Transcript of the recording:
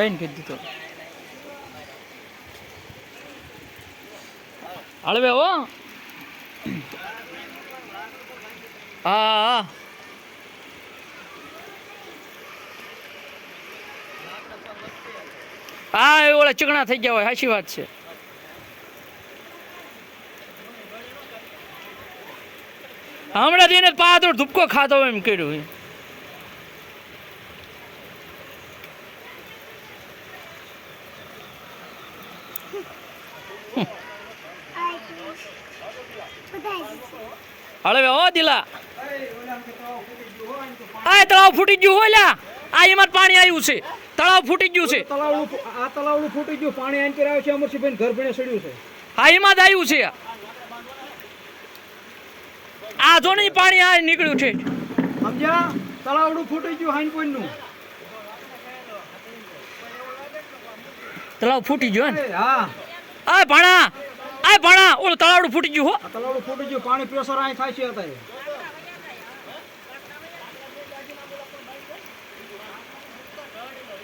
બેન કીધી દીધો હળવે હો. હા હા. એ ઓલા ચીકણા થઈ ગયા હોય સાચી વાત છે. હમણાં જઈને પાતળો ધૂપકો ખાતો હોય એમ કર્યું હળવે હો દિલા. આ તળાવ ફૂટી ગયું હોય લ્યા. આ એમાં પાણી આવ્યું છે. તળાવ ફૂટી ગયું છે. તલાવડું આ તળાવ ફૂટી ગયું પાણી આંતર આવ્યું છે અમરસિંહભાઈ ઘર ભણે સડ્યું છે. હા એમાં જ આવ્યું છે. આ જો નહીં પાણી આ નીકળ્યું છે. સમજ્યા? તળાવડું ફૂટી ગયું હાઈનનું તળાવ ફૂટી ગયો હે ને એ, હા. આ ભણા આ ભણા ઓલું તળાવડું ફૂટી ગયું હો. તળાવડું ફૂટી ગયું પાણી પ્રેશર અહીં થાય છે અત્યારે.